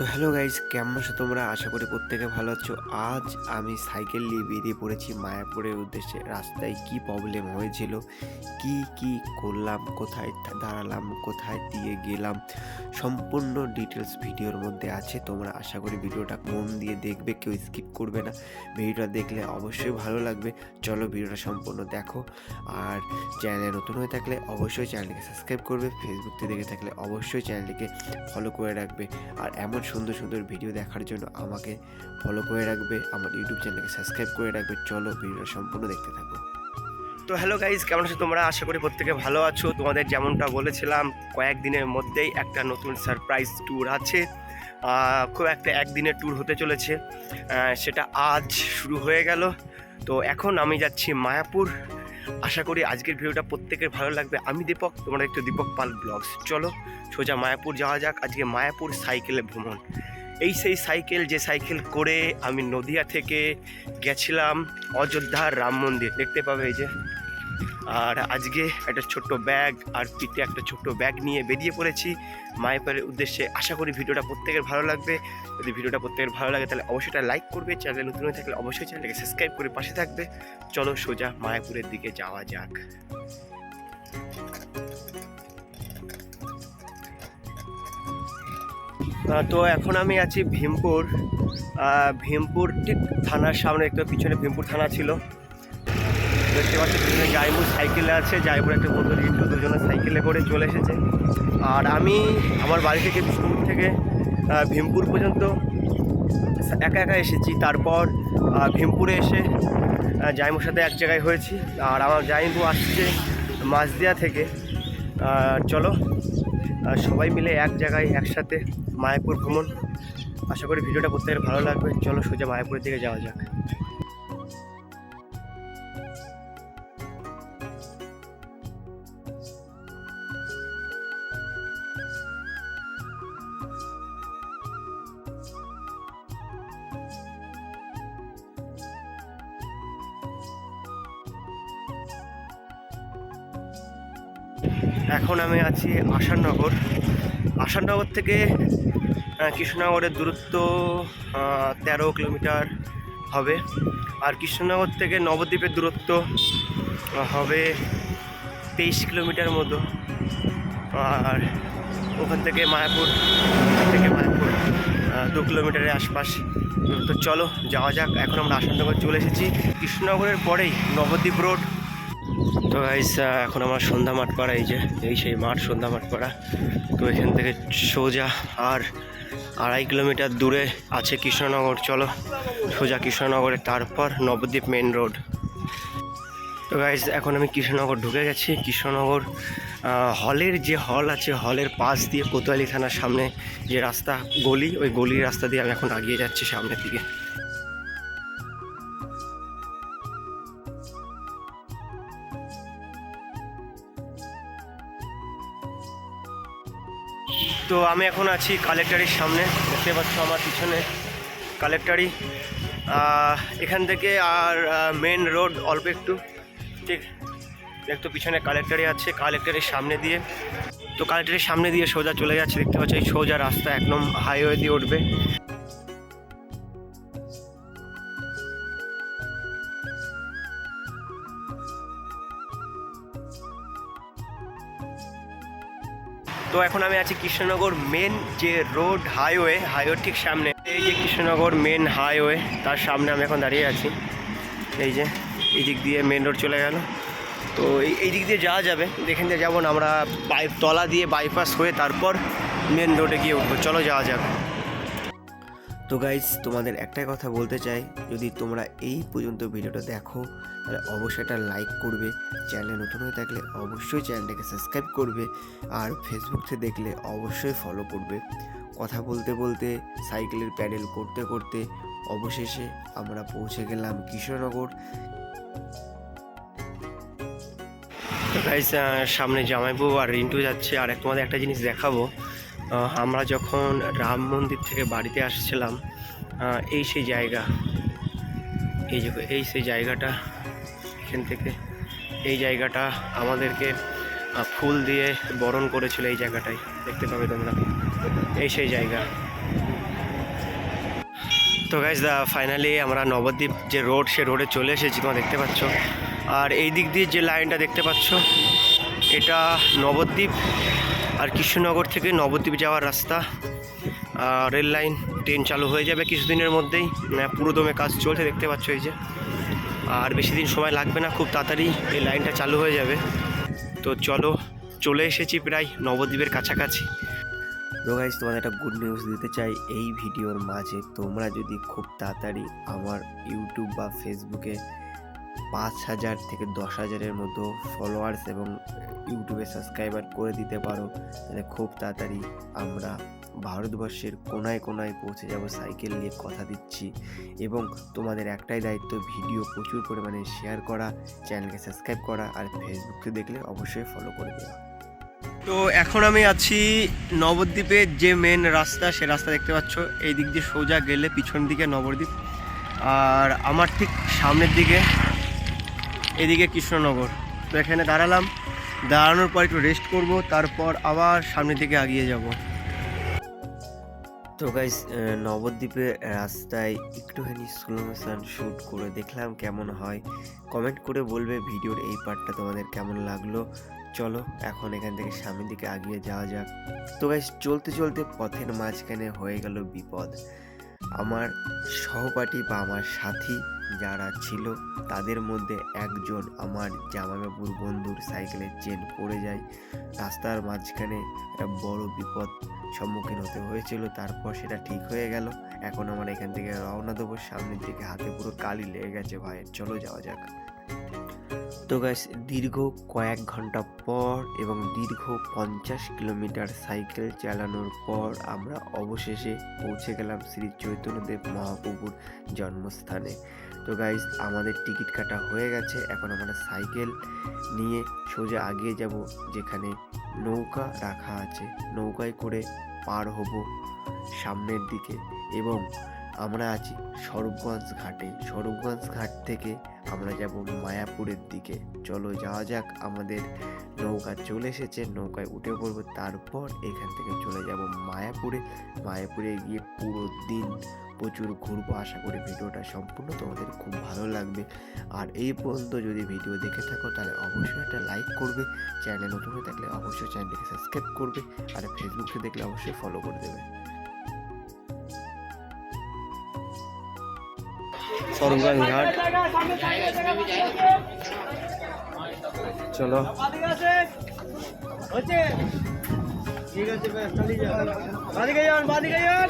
তো hello guys কেমন আছো তোমরা? আশা করি প্রত্যেকে ভালো আছো। আজ আমি সাইকেল নিয়ে বেরিয়ে পড়েছি মায়াপুরের উদ্দেশ্যে। রাস্তায় কি প্রবলেম হয়েছিল? কি কি করলাম? কোথায় দাঁড়ালাম? কোথায় দিয়ে গেলাম? সম্পূর্ণ ডিটেলস ভিডিওর মধ্যে আছে। তোমরা আশা করি ভিডিওটা মন দিয়ে দেখবে, কেউ স্কিপ করবে না। ভিডিওটা দেখলে অবশ্যই ভালো লাগবে। চলো ভিডিওটা সম্পূর্ণ দেখো। আর চ্যানেলে নতুন হয়ে থাকলে অবশ্যই চ্যানেলটিকে সাবস্ক্রাইব করবে। ফেসবুক থেকে দেখে থাকলে অবশ্যই চ্যানেলটিকে ফলো করে রাখবে। আর এমন সুন্দর সুন্দর ভিডিও দেখার জন্য আমাকে ফলো করে রাখবে, আমার ইউটিউব চ্যানেলকে সাবস্ক্রাইব করে রাখবে। চলো ভিডিওটা সম্পূর্ণ দেখতে থাকো। তো হ্যালো গাইজ কেমন আছো তোমরা? আশা করি প্রত্যেকে ভালো আছো। তোমাদের যেমনটা বলেছিলাম, কয়েকদিনের মধ্যেই একটা নতুন সারপ্রাইজ ট্যুর আছে। খুব একটা একদিনের ট্যুর হতে চলেছে। সেটা আজ শুরু হয়ে গেল। তো এখন আমি যাচ্ছি মায়াপুর। আশা করি আজকের ভিডিওটা প্রত্যেকের ভালো লাগবে। আমি দীপক তোমরা একটু দীপক পাল ব্লগস চলো, সোজা মায়াপুর যাওয়া যাক। আজকে মায়াপুর সাইকেলে ভ্রমণ। এই সেই সাইকেল, যে সাইকেল করে আমি নদিয়া থেকে গেছিলাম অযোধ্যার রাম মন্দির। দেখতে পাবে এই যে। আর আজকে একটা ছোট্ট ব্যাগ আর পিঠে একটা ছোট্ট ব্যাগ নিয়ে বেরিয়ে পড়েছি। মায়াপুরের উদ্দেশ্যে আশা করি ভিডিওটা প্রত্যেকের ভালো লাগবে। যদি ভিডিওটা প্রত্যেকের ভালো লাগে তাহলে অবশ্যই এটা লাইক করবে। চ্যানেলে নতুন হয়ে থাকলে অবশ্যই চ্যানেলটাকে সাবস্ক্রাইব করে পাশে থাকবে। চলো সোজা মায়াপুরের দিকে যাওয়া যাক। তো এখন আমি আছি ভীমপুর। ভীমপুর ঠিক থানার সামনে, একটা পিছনে ভীমপুর থানা ছিল। দেখতে পাচ্ছি দুজনে জাইমুর সাইকেলে আছে জাইমুর একটা বন্ধু রিন্টু দুজনে সাইকেলে করে চলে এসেছে। আর আমি আমার বাড়ি থেকে বিষ্ণুপুর থেকে ভীমপুর পর্যন্ত একা একা এসেছি। তারপর ভীমপুরে এসে জাইমুর সাথে এক জায়গায় হয়েছি। আর আমার জাইমু আসছে মাঝদিয়া থেকে। চলো সবাই মিলে এক জায়গায় একসাথে মায়াপুর ভ্রমণ। আশা করি ভিডিওটা প্রত্যেকের ভালো লাগবে। চলো সোজা মায়াপুরের দিকে যাওয়া যাক। এখন আমি আছি আশাননগর আশাননগর থেকে কৃষ্ণনগরের দূরত্ব তেরো কিলোমিটার হবে। আর কৃষ্ণনগর থেকে নবদ্বীপের দূরত্ব হবে তেইশ কিলোমিটার মতো। আর ওখান থেকে মায়াপুর থেকে মায়াপুর দু কিলোমিটারের আশপাশ। তো চলো, যাওয়া যাক। এখন আমরা আসাননগর চলে এসেছি। কৃষ্ণনগরের পরেই নবদ্বীপ রোড। তো গাইস এখন আমার সন্ধ্যা মাঠ পাড়া, এই যে, এই সেই মাঠ, সন্ধ্যা মাঠ পাড়া। তো এখান থেকে সোজা আর আড়াই কিলোমিটার দূরে আছে কৃষ্ণনগর, চলো। সোজা কৃষ্ণনগরে, তারপর নবদ্বীপ মেন রোড তো গাইস এখন আমি কৃষ্ণনগর ঢুকে গেছি। কৃষ্ণনগর হলের যে হল আছে, হলের পাশ দিয়ে কোতোয়ালি থানার সামনে যে রাস্তা, গলি, ওই গলির রাস্তা দিয়ে আমি এখন এগিয়ে যাচ্ছি সামনের দিকে। তো আমি এখন আছি কালেক্টারির সামনে। দেখতে পাচ্ছ আমার পিছনে কালেক্টারি। এখান থেকে আর মেন রোড অল্প একটু। ঠিক একটু পিছনে কালেক্টারি আছে, কালেক্টারির সামনে দিয়ে। তো কালেক্টারির সামনে দিয়ে সোজা চলে যাচ্ছে। দেখতে পাচ্ছি এই সোজা রাস্তা একদম হাইওয়ে দিয়ে উঠবে। তো এখন আমি আছি কৃষ্ণনগর মেন যে রোড হাইওয়ে হাইওয়ের ঠিক সামনে। এই যে কৃষ্ণনগর মেন হাইওয়ে, তার সামনে আমি এখন দাঁড়িয়ে আছি। এই যে, এই দিক দিয়ে মেন রোড চলে গেল। তো এই দিক দিয়ে যাওয়া যাবে এখান দিয়ে যাব আমরা বাই, তলা দিয়ে বাইপাস হয়ে তারপর মেন রোডে গিয়ে উঠবো। চলো যাওয়া যাবে তো গাইজ তোমাদের একটাই কথা বলতে চাই, যদি তোমরা এই পর্যন্ত ভিডিওটা দেখো, তাহলে অবশ্যই একটা লাইক করবে চ্যানেলে নতুন হয়ে থাকলে অবশ্যই চ্যানেলটাকে সাবস্ক্রাইব করবে, আর ফেসবুক থেকে দেখলে অবশ্যই ফলো করবে। কথা বলতে বলতে সাইকেলের প্যাডেল করতে করতে, অবশেষে আমরা পৌঁছে গেলাম কৃষ্ণনগর। তো গাইস সামনে জামাইবু আর রিন্টু যাচ্ছে, আর তোমাদের একটা জিনিস দেখাবো। আমরা যখন রাম মন্দির থেকে বাড়িতে আসছিলাম এই সেই জায়গা, এই যে, এই সেই জায়গাটা, এখান থেকে এই জায়গাটা আমাদেরকে ফুল দিয়ে বরণ করেছিল এই জায়গাটায়। দেখতে পাবে তোমরা। এই সেই জায়গা। তো গাইজ দা ফাইনালি আমরা নবদ্বীপ যে রোড সে রোডে চলে এসেছি, তোমরা দেখতে পাচ্ছ। আর এই দিক দিয়ে যে লাইনটা দেখতে পাচ্ছ, এটা নবদ্বীপ। আর কৃষ্ণনগর থেকে নবদ্বীপ যাওয়ার রাস্তা রেল লাইন ট্রেন চালু হয়ে যাবে কিছুদিনের মধ্যেই। আহ, পুরোদমে কাজ চলছে দেখতে পাচ্ছ এই যে। আর বেশি দিন সময় লাগবে না খুব তাড়াতাড়ি এই লাইনটা চালু হয়ে যাবে। তো চলো চলে এসেছি প্রায় নবদ্বীপের কাছাকাছি। তো গাইজ তোমাদের একটা গুড নিউজ দিতে চাই এই ভিডিওর মাঝে তোমরা যদি খুব তাড়াতাড়ি আমার ইউটিউব বা ফেসবুকে পাঁচ হাজার থেকে দশ হাজারের মতো ফলোয়ার্স এবং ইউটিউবে সাবস্ক্রাইবার করে দিতে পারো। তাহলে খুব তাড়াতাড়ি আমরা ভারতবর্ষের কোনায় কোনায় পৌঁছে যাব সাইকেল নিয়ে কথা দিচ্ছি। এবং তোমাদের একটাই দায়িত্ব ভিডিও প্রচুর পরিমাণে শেয়ার করা চ্যানেলকে সাবস্ক্রাইব করা আর ফেসবুকে দেখলে অবশ্যই ফলো করে দেওয়া। তো এখন আমি আছি নবদ্বীপের যে মেন রাস্তা, সে রাস্তা দেখতে পাচ্ছ। এই দিক দিয়ে সোজা গেলে পিছন দিকে নবদ্বীপ। আর আমার ঠিক সামনের দিকে এদিকে কৃষ্ণনগর। তো এখানে দাঁড়ালাম। দাঁড়ানোর পর একটু রেস্ট করব, তারপর আবার সামনের দিকে এগিয়ে যাব। তো গাইস নবদ্বীপের রাস্তায় একটুখানি স্লো মোশন শ্যুট করে দেখলাম কেমন হয়। কমেন্ট করে বলবে ভিডিওর এই পার্টটা তোমাদের কেমন লাগল। চলো, এখন এখান থেকে সামনের দিকে আগিয়ে যাওয়া যাক। তো গাইস চলতে চলতে পথের মাঝখানে হয়ে গেল বিপদ। আমার সহপাঠী বা আমার সাথী যারা ছিল, তাদের মধ্যে একজন আমার জামাইবাবুর বন্ধুর সাইকেলের চেন পড়ে যায়। রাস্তার মাঝখানে একটা বড় বিপদ সম্মুখীন হতে হয়েছিল, তারপর সেটা ঠিক হয়ে গেল। এখন আমার এখান থেকে রওনা দেবো, সামনের দিকে হাতে পুরো কালি লেগে গেছে ভাইয়ের চলো যাওয়া যাক। তো গাইস দীর্ঘ কয়েক ঘণ্টা পর এবং দীর্ঘ পঞ্চাশ কিলোমিটার সাইকেল চালানোর পর আমরা অবশেষে পৌঁছে গেলাম শ্রী চৈতন্যদেব মহাপ্রভুর জন্মস্থানে। তো গাইস আমাদের টিকিট কাটা হয়ে গেছে। এখন আমরা সাইকেল নিয়ে সোজা আগিয়ে যাব, যেখানে নৌকা রাখা আছে। নৌকায় করে পার হব সামনের দিকে এবং আমরা আছি স্বরূপগঞ্জ ঘাটে। স্বরূপগঞ্জ ঘাট থেকে আমরা যাব মায়াপুরের দিকে। চলো যাওয়া যাক, আমাদের নৌকা চলে এসেছে। নৌকায় উঠে পড়ব, তারপর এখান থেকে চলে যাব মায়াপুরে। মায়াপুরে গিয়ে পুরো দিন প্রচুর ঘুরবো। আশা করি ভিডিওটা সম্পূর্ণ তোমাদের খুব ভালো লাগবে। আর এই পর্যন্ত যদি ভিডিও দেখে থাকো, তাহলে অবশ্যই একটা লাইক করবে। চ্যানেল নতুন হয়ে থাকলে অবশ্যই চ্যানেলটিকে সাবস্ক্রাইব করবে। আর ফেসবুকে দেখলে অবশ্যই ফলো করে দেবে। সরগঞ্জ ঘাট। চলো। ঠিক আছে। চালিয়ে যান বাদিকে যান বাদিকে যান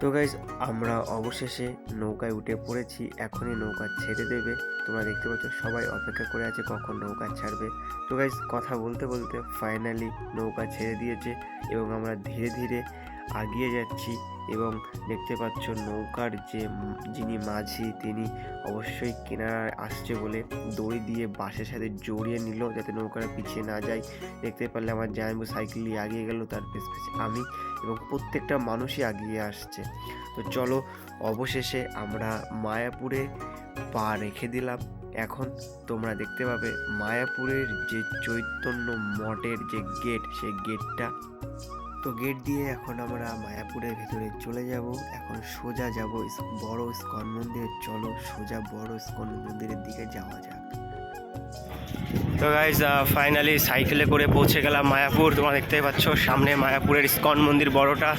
তো গাইজ আমরা অবশেষে নৌকায় উঠে পড়েছি। এখনই নৌকা ছেড়ে দেবে। তোমরা দেখতে পাচ্ছ, সবাই অপেক্ষা করে আছে কখন নৌকা ছাড়বে। তো গাইজ কথা বলতে বলতে ফাইনালি নৌকা ছেড়ে দিয়েছে এবং আমরা ধীরে ধীরে আগিয়ে যাচ্ছি এবং দেখতে পাচ্ছ নৌকার যে যিনি মাঝি, তিনি অবশ্যই কিনারায় আসছে বলে দড়ি দিয়ে বাসের সাথে জড়িয়ে নিল যাতে নৌকাটা পিছিয়ে না যায়। দেখতে পারলে আমার জায়ম্বু সাইকেল নিয়ে আগিয়ে গেল তার পেছ পেছে আমি এবং প্রত্যেকটা মানুষই আগিয়ে আসছে। তো চলো, অবশেষে আমরা মায়াপুরে পা রেখে দিলাম। এখন তোমরা দেখতে পাবে মায়াপুরের যে চৈতন্য মঠের যে গেট, সেই গেটটা তো গেট দিয়ে এখন আমরা মায়াপুরের ভেতরে চলে যাব। এখন সোজা যাব বড় ইস্কন মন্দিরে। চলো সোজা বড় ইস্কন মন্দিরের দিকে যাওয়া যাক। তো গাইজ ফাইনালি সাইকেলে করে পৌঁছে গেলাম মায়াপুর। তোমরা দেখতে পাচ্ছ, সামনে মায়াপুরের ইস্কন মন্দির বড়টা।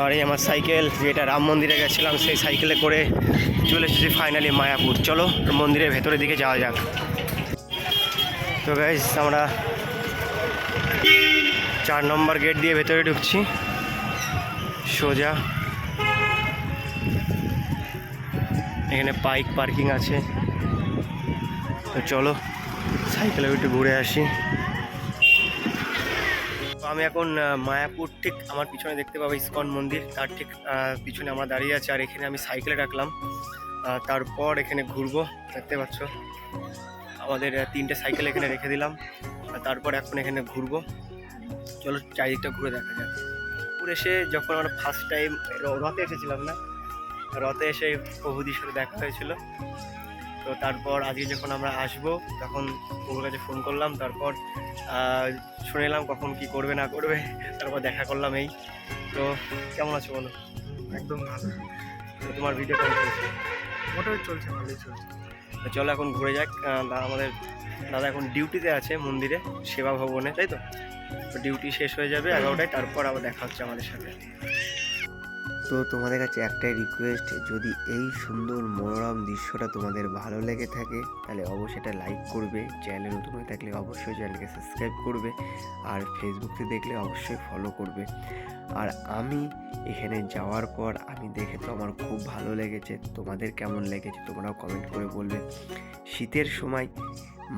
আর এই আমার সাইকেল যেটা রাম মন্দিরে গেছিলাম, সেই সাইকেলে করে চলে এসেছি ফাইনালি মায়াপুর। চলো মন্দিরের ভেতরের দিকে যাওয়া যাক। তো গাইজ আমরা চার নম্বর গেট দিয়ে ভেতরে ঢুকছি। সোজা। এখানে বাইক পার্কিং আছে। তো চলো, সাইকেলে একটু ঘুরে আসি। আমি এখন মায়াপুর ঠিক আমার পিছনে দেখতে পাবো ইস্কন মন্দির। তার ঠিক পিছনে আমরা দাঁড়িয়ে আছি, আর এখানে আমি সাইকেলে রাখলাম তারপর এখানে ঘুরবো, দেখতে পাচ্ছ? আমাদের তিনটে সাইকেল এখানে রেখে দিলাম। তারপর এখন এখানে ঘুরবো। চলো চারিদিকটা ঘুরে দেখা যাক। পুরে এসে যখন আমরা ফার্স্ট টাইম রথে এসেছিলাম না রথে এসে প্রভুদির সাথে দেখা হয়েছিল। তো তারপর আজকে যখন আমরা আসব তখন ওর কাছে ফোন করলাম তারপর শুনে এলাম কখন কি করবে না করবে তারপর দেখা করলাম এই। তো কেমন আছো বলো? একদম ভালো। তোমার ভিডিও কেমন চলছে? মোটামুটি চলছে ভালোই চলছে। চলো এখন ঘুরে যাক। আমাদের দাদা এখন ডিউটিতে আছে মন্দিরে সেবা ভবনে তাই তো? ডিউটি শেষ হয়ে যাবে এগারোটায়, তারপর আবার দেখা হচ্ছে আমাদের সাথে। তো তোমাদের কাছে একটাই রিকোয়েস্ট যদি এই সুন্দর মনোরম দৃশ্যটা তোমাদের ভালো লেগে থাকে, তাহলে অবশ্যই এটা লাইক করবে চ্যানেলে নতুন হয়ে থাকলে অবশ্যই চ্যানেলকে সাবস্ক্রাইব করবে, আর ফেসবুকে দেখলে অবশ্যই ফলো করবে। আর আমি এখানে যাওয়ার পর আমি দেখে তো আমার খুব ভালো লেগেছে, তোমাদের কেমন লেগেছে, তোমরাও কমেন্ট করে বলবে। শীতের সময়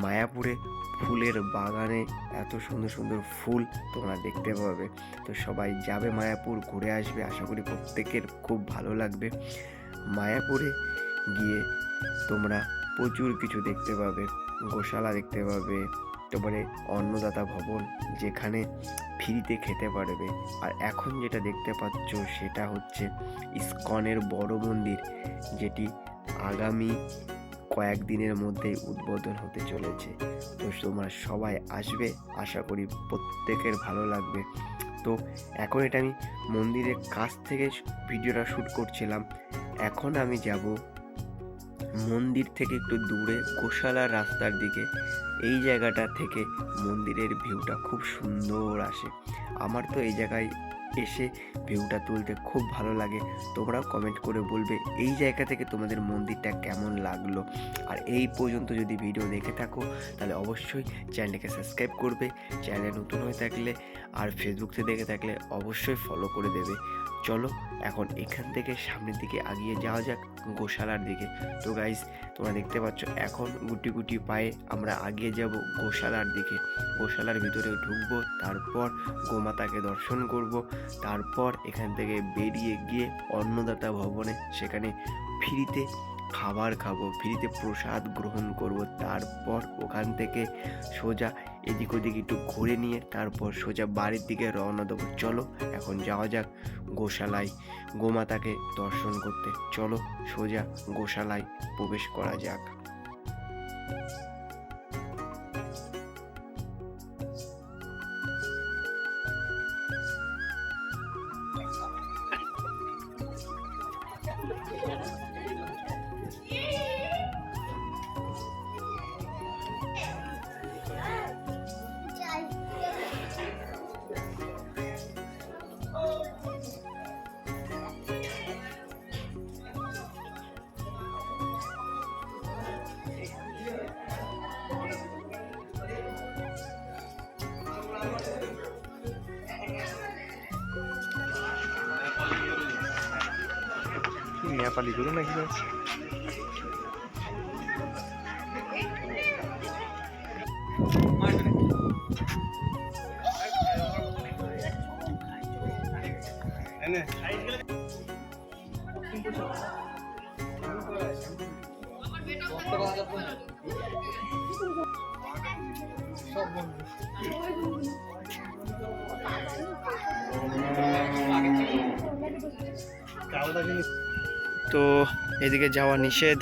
মায়াপুরে ফুলের বাগানে এত সুন্দর সুন্দর ফুল তোমরা দেখতে পাবে। তো সবাই যাবে মায়াপুর, ঘুরে আসবে। আশা করি প্রত্যেকের খুব ভালো লাগবে। মায়াপুরে গিয়ে তোমরা প্রচুর কিছু দেখতে পাবে। গোশালা দেখতে পাবে তারপরে অন্নদাতা ভবন যেখানে ফ্রিতে খেতে পারবে। আর এখন যেটা দেখতে পাচ্ছ সেটা হচ্ছে ইস্কনের বড় মন্দির, যেটি আগামী কয়েকদিনের মধ্যেই উদ্বোধন হতে চলেছে। তো তোমরা সবাই আসবে, আশা করি প্রত্যেকের ভালো লাগবে। তো এখন এটা আমি মন্দিরের কাছ থেকে ভিডিওটা শ্যুট করছিলাম। এখন আমি যাব মন্দির থেকে একটু দূরে গোশালার রাস্তার দিকে। এই জায়গাটা থেকে মন্দিরের ভিউটা খুব সুন্দর আসে। আমার তো এই জায়গায় এসে ভিউটা তুলতে খুব ভালো লাগে। তোমরাও কমেন্ট করে বলবে এই জায়গা থেকে তোমাদের মন্দিরটা কেমন লাগল। আর এই পর্যন্ত যদি ভিডিও দেখে থাকো, তাহলে অবশ্যই চ্যানেলটাকে সাবস্ক্রাইব করবে। চ্যানেল নতুন হয়ে থাকলে আর ফেসবুকতে দেখে থাকলে অবশ্যই ফলো করে দেবে। চলো, এখন এখান থেকে সামনের দিকে আগিয়ে যাওয়া যাক গোশালার দিকে। তো গাইজ তোমরা দেখতে পাচ্ছ, এখন গুটি গুটি পায়ে আমরা আগিয়ে যাব গোশালার দিকে। গোশালার ভিতরে ঢুকবো, তারপর গোমাতাকে দর্শন করব, তারপর এখান থেকে বেরিয়ে গিয়ে অন্নদাতা ভবনে, সেখানে ফ্রিতে খাবার খাব, ফ্রিতে প্রসাদ গ্রহণ করব, তারপর ওখান থেকে সোজা এদিক ওদিক একটু ঘুরে নিয়ে তারপর সোজা বাড়ির দিকে রওনা দেবো। চলো, এখন যাওয়া যাক গোশালায় গোমাতাকে দর্শন করতে। চলো, সোজা গোশালায় প্রবেশ করা যাক। নেপালি গরু নাকি তো এদিকে যাওয়া নিষেধ।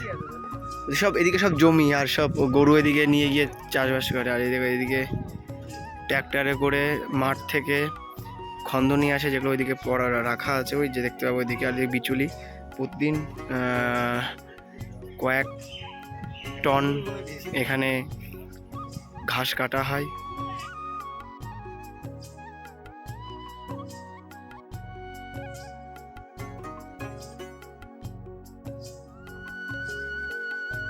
সব এদিকে সব জমি আর সব গরু এদিকে নিয়ে গিয়ে চাষবাস করে, আর এদিকে এদিকে ট্র্যাক্টরে করে মাঠ থেকে খন্দ নিয়ে আসে, যেগুলো ওইদিকে পড়া রাখা আছে, ওই যে দেখতে পাবো ওইদিকে আর বিচুলি। প্রতিদিন কয়েক টন এখানে ঘাস কাটা হয়।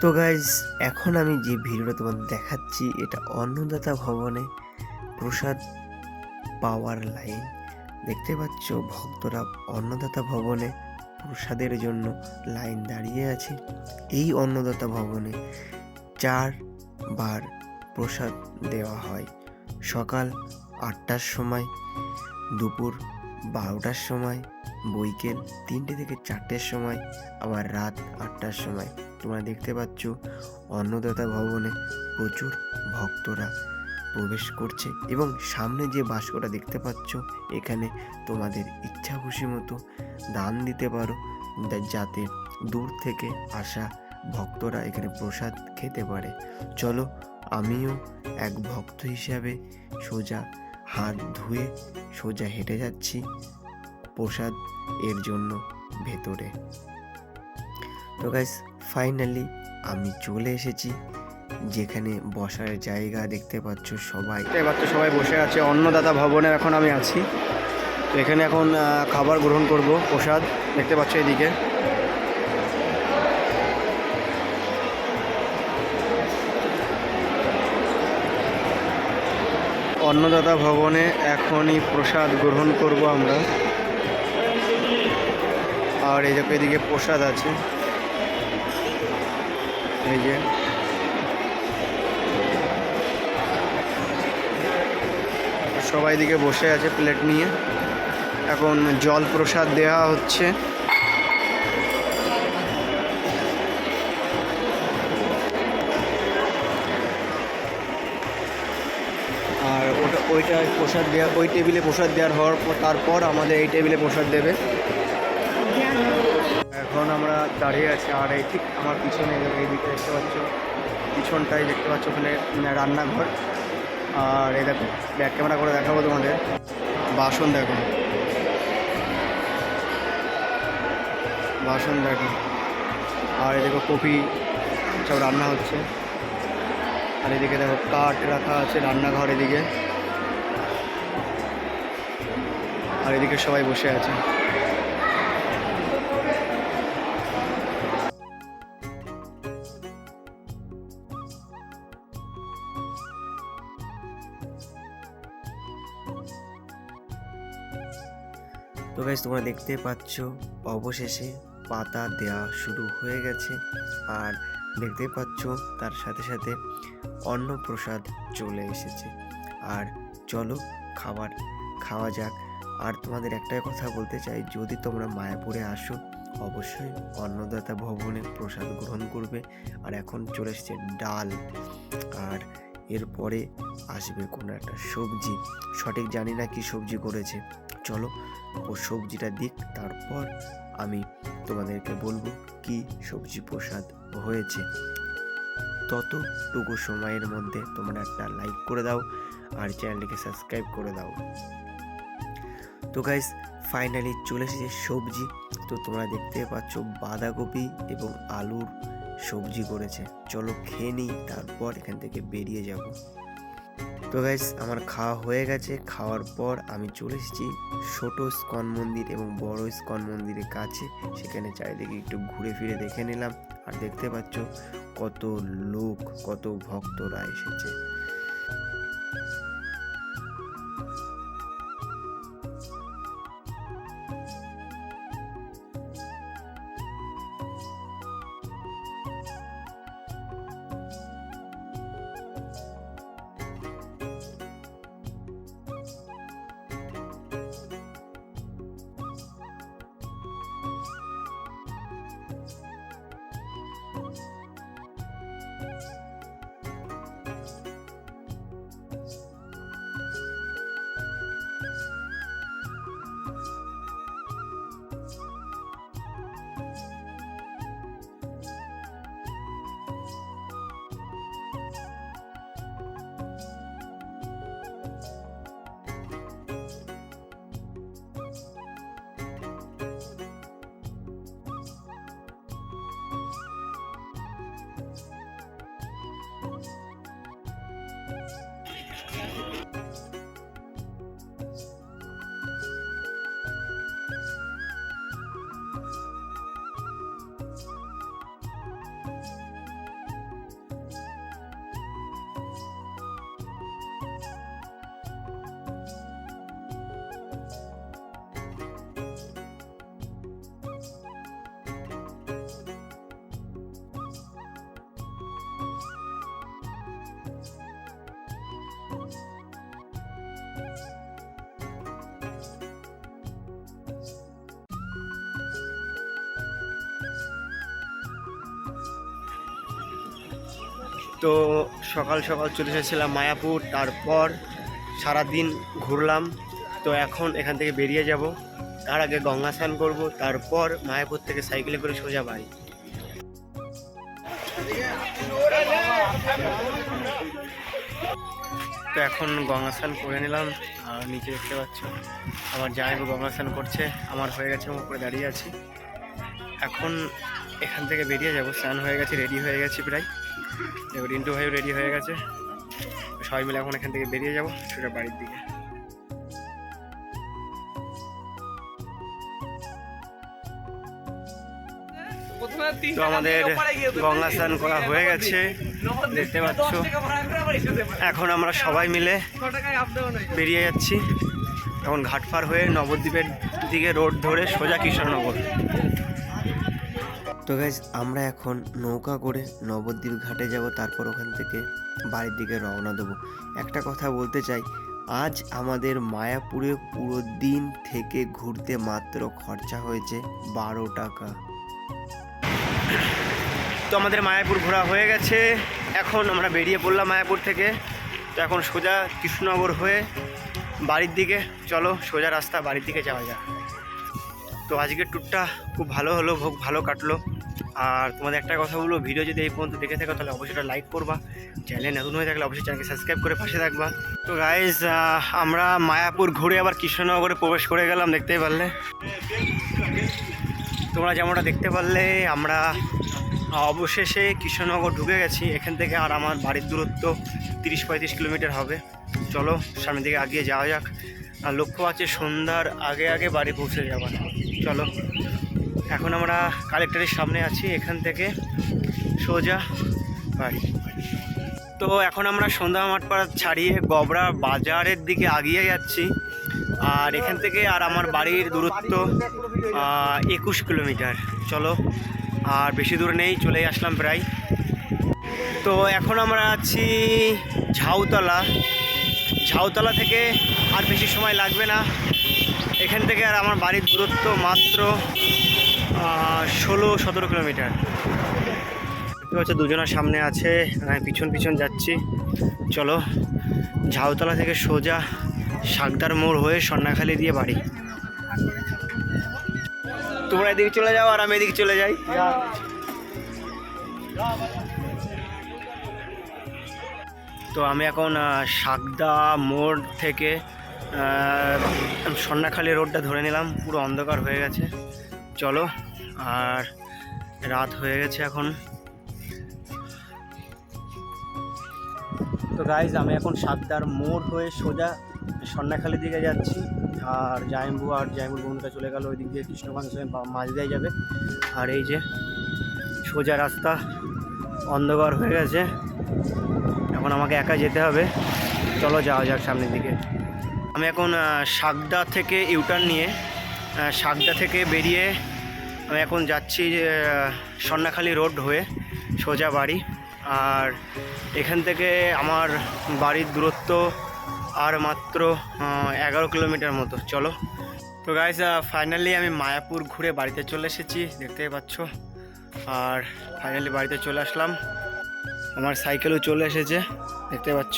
তো গাইজ এখন আমি যে ভিডিওটা তোমাদের দেখাচ্ছি, এটা অন্নদাতা ভবনে প্রসাদ পাওয়ার লাইন দেখতে পাচ্ছ, ভক্তরা অন্নদাতা ভবনে প্রসাদের জন্য লাইন দাঁড়িয়ে আছে। এই অন্নদাতা ভবনে চার বার প্রসাদ দেওয়া হয়। সকাল আটটার সময়, দুপুর বারোটার সময়, বৈকেল তিনটে থেকে চারটের সময়, আবার রাত আটটার সময়। তোমরা দেখতে পাচ্ছ অন্নদাতা ভবনে প্রচুর ভক্তরা প্রবেশ করছে এবং সামনে যে বাস্কটা দেখতে পাচ্ছ, এখানে তোমাদের ইচ্ছা খুশি মতো দান দিতে পারো যাতে দূর থেকে আসা ভক্তরা এখানে প্রসাদ খেতে পারে। চলো, আমিও এক ভক্ত হিসাবে সোজা হাত ধুয়ে সোজা হেঁটে যাচ্ছি প্রসাদ এর জন্য ভেতরে। তো গাইস ফাইনালি আমি চলে এসেছি, যেখানে বসার জায়গা দেখতে পাচ্ছ সবাই। এবার সবাই বসে আছে, অন্নদাতা ভবনে এখন আমি আছি। তো এখানে এখন খাবার গ্রহণ করব প্রসাদ, দেখতে পাচ্ছ এদিকে। অন্নদাতা ভবনে এখনই প্রসাদ গ্রহণ করব আমরা। আর এই দেখো এদিকে প্রসাদ আছে। এই যে। সবাই দিকে বসে আছে প্লেট নিয়ে। এখন জল প্রসাদ দেওয়া হচ্ছে। ওইটা প্রসাদ দেওয়া ওই টেবিলে প্রসাদ দেওয়ার হওয়ার পর, তারপর আমাদের এই টেবিলে প্রসাদ দেবে। এখন আমরা দাঁড়িয়ে আছি, আর এই ঠিক আমার পিছনে এই দিকে দেখতে পাচ্ছ, পিছনটাই দেখতে পাচ্ছ ওখানে রান্নাঘর। আর এই দেখো, ব্যাক ক্যামেরা করে দেখাবো তোমাদের। বাসন দেখো। বাসন দেখো। আর এই দেখো, কফি সব রান্না হচ্ছে। আর এদিকে দেখো, কাঠ রাখা আছে রান্নাঘর এদিকে। আর এদিকে সবাই বসে আছে। তো গাইস তোমরা দেখতে পাচ্ছ, অবশেষে পাতা দেওয়া শুরু হয়ে গেছে। আর দেখতে পাচ্ছ, তার সাথে সাথে অন্নপ্রসাদ চলে এসেছে। আর চলো, খাবার খাওয়া যাক। আর তোমাদের একটাই কথা বলতে চাই, যদি তোমরা মায়াপুরে আসো, অবশ্যই অন্নদাতা ভবনে প্রসাদ গ্রহণ করবে। আর এখন চলে এসেছে ডাল। আর এরপরে আসবে কোনো একটা সবজি। সঠিক জানি না কি সবজি করেছে। চলো, ও সবজিটা দিক, তারপর আমি তোমাদেরকে বলব কি সবজি প্রসাদ হয়েছে। ততটুকু সময়ের মধ্যে তোমরা একটা লাইক করে দাও, আর চ্যানেলটিকে সাবস্ক্রাইব করে দাও। তো গাইস ফাইনালি চলে এসেছে সবজি। তো তোমরা দেখতে পাচ্ছ বাঁধাকপি এবং আলুর সবজি করেছে। চলো খেয়ে নিই, তারপর এখান থেকে বেরিয়ে যাব। তো গাইস আমার খাওয়া হয়ে গেছে। খাওয়ার পর আমি চলে এসেছি ছোট স্কন মন্দির এবং বড় স্কন মন্দিরের কাছে। সেখানে চারিদিকে একটু ঘুরে ফিরে দেখে নিলাম। আর দেখতে পাচ্ছ কত লোক, কত ভক্তরা এসেছে। তো সকাল সকাল চলে এসেছিলাম মায়াপুর, তারপর সারা দিন ঘুরলাম। তো এখন এখান থেকে বেরিয়ে যাব। তার আগে গঙ্গা স্নান করব, তারপর মায়াপুর থেকে সাইকেলে করে সোজা বাড়ি। তো এখন গঙ্গা স্নান করে নিলাম, আর নিচে দেখতে পাচ্ছ, আমার জামাইবু গঙ্গা স্নান করছে, আমার হয়ে গেছে আমার উপরে দাঁড়িয়ে আছি। এখন এখান থেকে বেরিয়ে যাব, স্নান হয়ে গেছে রেডি হয়ে গেছি প্রায়। এবার রিন্টু ভাইও রেডি হয়ে গেছে। সবাই মিলে এখন এখান থেকে বেরিয়ে যাব সেটা বাড়ির দিকে। তো আমাদের গঙ্গা স্নান করা হয়ে গেছে। দেখতে পাচ্ছ। এখন আমরা সবাই মিলে বেরিয়ে যাচ্ছি। এখন ঘাট পার হয়ে নবদ্বীপের দিকে রোড ধরে সোজা কৃষ্ণনগর। তো গাইজ আমরা এখন নৌকা করে নবদ্বীপ ঘাটে যাব, তারপর ওখান থেকে বাড়ির দিকে রওনা দেবো। একটা কথা বলতে চাই, আজ আমাদের মায়াপুরে পুরো দিন থেকে ঘুরতে মাত্র খরচা হয়েছে বারো টাকা। তো আমাদের মায়াপুর ঘোরা হয়ে গেছে। এখন আমরা বেরিয়ে পড়লাম মায়াপুর থেকে। তো এখন সোজা কৃষ্ণনগর হয়ে বাড়ির দিকে। চলো সোজা রাস্তা বাড়ির দিকে যাওয়া যাক। তো আজকের ট্যুরটা খুব ভালো হলো, খুব ভালো কাটলো। আর তোমাদের একটা কথা বলব ভিডিও যদি এই পর্যন্ত দেখে থাকো, তাহলে অবশ্যই লাইক করবা। চ্যানেলে নতুন হয়ে থাকলে অবশ্যই চ্যানেলকে সাবস্ক্রাইব করে পাশে থাকবা। তো গাইজ আমরা মায়াপুর ঘুরে আবার কৃষ্ণনগরে প্রবেশ করে গেলাম, দেখতেই পারলে। তোমরা যেমনটা দেখতে পারলে, আমরা অবশেষে কৃষ্ণনগর ঢুকে গেছি। এখান থেকে আর আমার বাড়ির দূরত্ব তিরিশ পঁয়ত্রিশ কিলোমিটার হবে। চলো, সামনের দিকে আগিয়ে যাওয়া যাক। আর লক্ষ্য আছে সন্ধ্যার আগে আগে বাড়ি পৌঁছে যাবার চলো, এখন আমরা কালেক্টরের সামনে আছি, এখান থেকে সোজা বাড়ি। তো এখন আমরা সন্ধ্যা মাঠপাড়া ছাড়িয়ে গবরা বাজারের দিকে আগিয়ে যাচ্ছি। আর এখান থেকে আর আমার বাড়ির দূরত্ব একুশ কিলোমিটার। চলো, আর বেশি দূর নেই চলে আসলাম প্রায়। তো এখন আমরা আছি ঝাউতলা। ঝাউতলা থেকে আর বেশি সময় লাগবে না। এখান থেকে আর আমার বাড়ির দূরত্ব মাত্র ষোলো সতেরো কিলোমিটার। হচ্ছে দুজনের সামনে আছে আমি পিছন পিছন যাচ্ছি। চলো, ঝাউতলা থেকে সোজা শাকদার মোড় হয়ে সন্নাখালি দিয়ে বাড়ি। তোমরা এদিকে চলে যাও, আর আমি এদিকে চলে যাই। তো আমি এখন সাকদা মোড় থেকে সন্নাখালি রোডটা ধরে নিলাম, পুরো অন্ধকার হয়ে গেছে। চলো, আর রাত হয়ে গেছে এখন। তো গাইজ আমি এখন সাকদার মোড় হয়ে সোজা সন্নাখালি দিকে যাচ্ছি, আর জাইম্বু আর জাইম্বুর বন্ধুটা চলে গেল ওই দিক দিয়ে বা- মাঝ দিয়ে যাবে। আর এই যে সোজা রাস্তা, অন্ধকার হয়ে গেছে। এখন আমাকে একা যেতে হবে। চলো যাওয়া যাক সামনের দিকে। আমি এখন সাকদা থেকে ইউটার্ন নিয়ে সাকদা থেকে বেরিয়ে আমি এখন যাচ্ছি সন্নাখালি রোড হয়ে সোজা বাড়ি। আর এখান থেকে আমার বাড়ির দূরত্ব আর মাত্র এগারো কিলোমিটার মতো। চলো। তো গাইজ ফাইনালি আমি মায়াপুর ঘুরে বাড়িতে চলে এসেছি, দেখতেই পাচ্ছ। আর ফাইনালি বাড়িতে চলে আসলাম। আমার সাইকেলও চলে এসেছে দেখতে পাচ্ছ।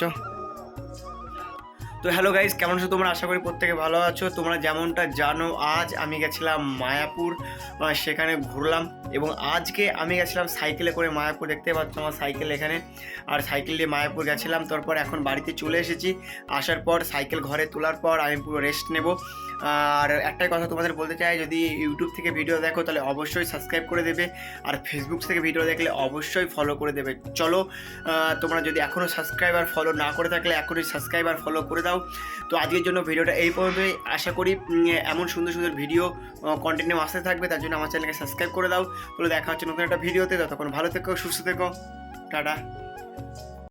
তো হ্যালো গাইজ কেমন আছো তোমরা? আশা করি প্রত্যেকে ভালো আছো। তোমরা যেমনটা জানো, আজ আমি গেছিলাম মায়াপুর সেখানে ঘুরলাম এবং আজকে আমি গেছিলাম সাইকেলে করে মায়াপুর। দেখতে পাচ্ছ আমার সাইকেল এখানে। আর সাইকেল দিয়ে মায়াপুর গেছিলাম, তারপর এখন বাড়িতে চলে এসেছি। আসার পর সাইকেল ঘরে তোলার পর আমি পুরো রেস্ট নেব। আর একটাই কথা তোমাদের বলতে চাই, যদি ইউটিউব থেকে ভিডিও দেখো, তাহলে অবশ্যই সাবস্ক্রাইব করে দেবে। আর ফেসবুক থেকে ভিডিও দেখলে অবশ্যই ফলো করে দেবে। চলো তোমরা যদি এখনও সাবস্ক্রাইব আর ফলো না করে থাকলে এখনই সাবস্ক্রাইব আর ফলো করে দাও। তো আজকের জন্য ভিডিওটা এই পর্যন্তই। আশা করি এমন সুন্দর সুন্দর ভিডিও কন্টেন্টে আসতে থাকবে, তার জন্য আমার চ্যানেলকে সাবস্ক্রাইব করে দাও। তাহলে দেখা হচ্ছে নতুন একটা ভিডিওতে ততক্ষণ ভালো থেকো, সুস্থ থেকো। টাটা।